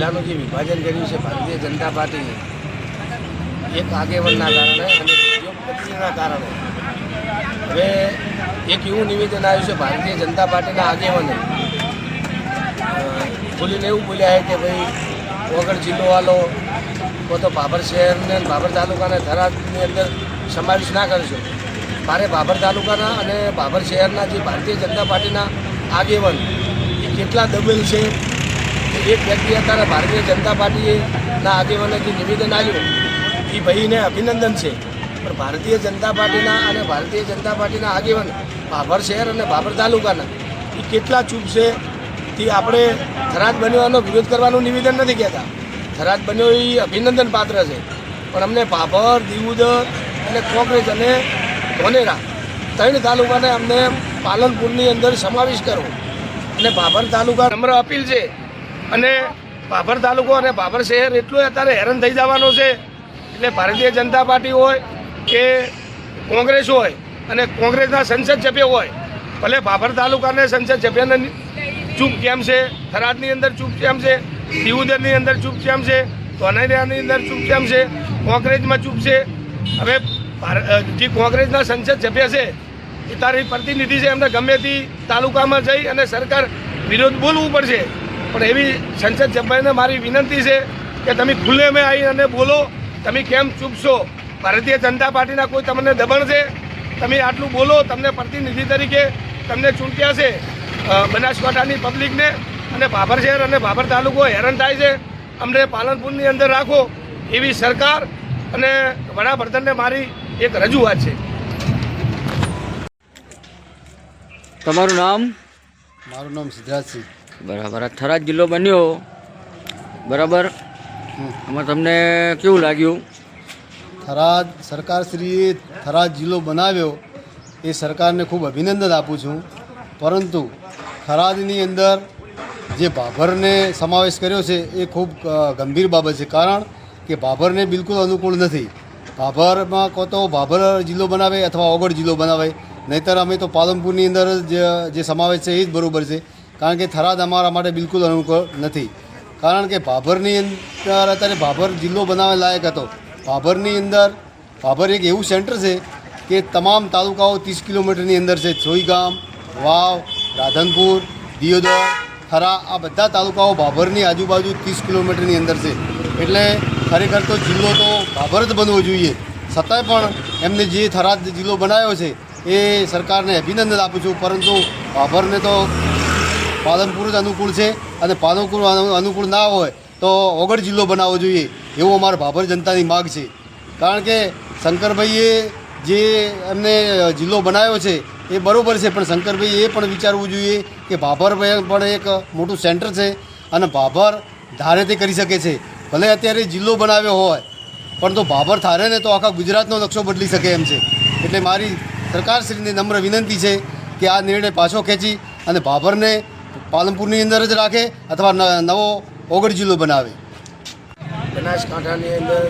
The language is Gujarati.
જિલ્લાનું જે વિભાજન કર્યું છે ભારતીય જનતા પાર્ટીએ, એક આગેવાનના કારણે અને ઉદ્યોગપતિના કારણે. હવે એક એવું નિવેદન આવ્યું છે, ભારતીય જનતા પાર્ટીના આગેવાને બોલીને એવું બોલ્યા કે ભાઈ, વગર જિલ્લો વાલો કો તો બાબર શહેરને બાબર તાલુકાને થરાદની અંદર સમાવેશ ના કરશો. મારે બાબર તાલુકાના અને બાબર શહેરના જે ભારતીય જનતા પાર્ટીના આગેવાન, એ કેટલા દબેલ છે? એક વ્યક્તિ અત્યારે ભારતીય જનતા પાર્ટીએ ના આગેવાને જે નિવેદન આવ્યું એ ભાઈને અભિનંદન છે. પણ ભારતીય જનતા પાર્ટીના અને ભારતીય જનતા પાર્ટીના આગેવાન ભાભર શહેર અને ભાભર તાલુકાના એ કેટલા ચૂપ છે તે આપણે થરાદ બન્યોનો વિરોધ કરવાનું નિવેદન નથી કહેતા. થરાદ બન્યો એ અભિનંદન પાત્ર છે. પણ અમને ભાભર દીવુદ અને કોંગ્રેસ અને ધોનેરા ત્રણ તાલુકાને અમને પાલનપુરની અંદર સમાવેશ કરવો. અને ભાભર તાલુકા નમ્ર અપીલ છે અને ભાભર તાલુકો અને ભાભર શહેર એટલું અત્યારે હેરાન થઈ જવાનો છે. એટલે ભારતીય જનતા પાર્ટી હોય કે કોંગ્રેસ હોય અને કોંગ્રેસના સંસદ સભ્ય હોય, ભલે ભાભર તાલુકાને સંસદ સભ્યને ચૂપ કેમ છે, થરાદની અંદર ચૂપ કેમ છે દિવુદરની અંદર ચૂપ કેમ છે ધોનેરાની અંદર ચૂપ કેમ છે, કોંગ્રેસમાં ચૂપ છે. હવે જે કોંગ્રેસના સંસદ સભ્ય છે, એ તારી પ્રતિનિધિ છે, એમને ગમે તે તાલુકામાં જઈ અને સરકાર વિરોધ બોલવું પડશે. પણ એવી સંસદ સભ્યને મારી વિનંતી છે કે તમે ખુલ્લે મેં આવી અને બોલો તમે કેમ ચૂપશો? ભારતીય જનતા પાર્ટીના કોઈ તમને દબાણ છે? તમે આટલું બોલો તમને પ્રતિનિધિ તરીકે તમને ચૂંટ્યા છે બનાસકાંઠાની પબ્લિકને. અને ભાભર શહેર અને ભાભર તાલુકો હેરાન થાય છે. અમને પાલનપુરની અંદર રાખો એવી સરકાર અને વડાપ્રધાનને મારી એક રજૂઆત છે. તમારું નામ? મારું નામ સિદ્ધાર્થસિંહ. બરાબર. આ થરાદ જિલ્લો બન્યો. બરાબર? આમાં તમને કેવું લાગ્યું? થરાદ સરકારશ્રીએ થરાદ જિલ્લો બનાવ્યો એ સરકારને ખૂબ અભિનંદન આપું છું. પરંતુ થરાદની અંદર જે ભાભરને સમાવેશ કર્યો છે એ ખૂબ ગંભીર બાબત છે. કારણ કે ભાભરને બિલકુલ અનુકૂળ નથી. ભાભરમાં કહો તો ભાભર જિલ્લો બનાવે અથવા ઓગળ જિલ્લો બનાવે. નહીતર અમે તો પાલનપુરની અંદર જ સમાવેશ છે એ જ બરાબર છે. કારણ કે થરાદ અમારા માટે બિલકુલ અનુકૂળ નથી. કારણ કે ભાભરની અંદર અત્યારે ભાભર જિલ્લો બનાવવા લાયક હતો. ભાભરની અંદર ભાભર એક એવું સેન્ટર છે કે તમામ તાલુકાઓ ત્રીસ કિલોમીટરની અંદર છે. સોઈગામ વાવ, રાધનપુર, દિયોદર, થરા, આ બધા તાલુકાઓ ભાભરની આજુબાજુ ત્રીસ કિલોમીટરની અંદર છે. એટલે ખરેખર તો જિલ્લો તો ભાભર જ બનવો જોઈએ. છતાંય પણ એમને જે થરાદ જિલ્લો બનાવ્યો છે, એ સરકારને અભિનંદન આપું છું. પરંતુ ભાભરને તો પાલનપુર જ અનુકૂળ છે અને પાલનપુર અનુકૂળ ના હોય તો ઓગળ જિલ્લો બનાવવો જોઈએ, એવું અમારા ભાભર જનતાની માગ છે. કારણ કે શંકરભાઈએ જે એમને જિલ્લો બનાવ્યો છે, એ બરાબર છે, પણ શંકરભાઈ એ પણ વિચારવું જોઈએ કે ભાભર પણ એક મોટું સેન્ટર છે અને ભાભર ધારે તે કરી શકે છે. ભલે અત્યારે જિલ્લો બનાવ્યો હોય, પણ તો ભાભર થારે ને તો આખા ગુજરાતનો નકશો બદલી શકે એમ છે. એટલે મારી સરકારશ્રીને નમ્ર વિનંતી છે કે આ નિર્ણય પાછો ખેંચી અને ભાભરને પાલનપુરની અંદર જ રાખે અથવા નવો ઓગળ જિલ્લો બનાવે. બનાસકાંઠાની અંદર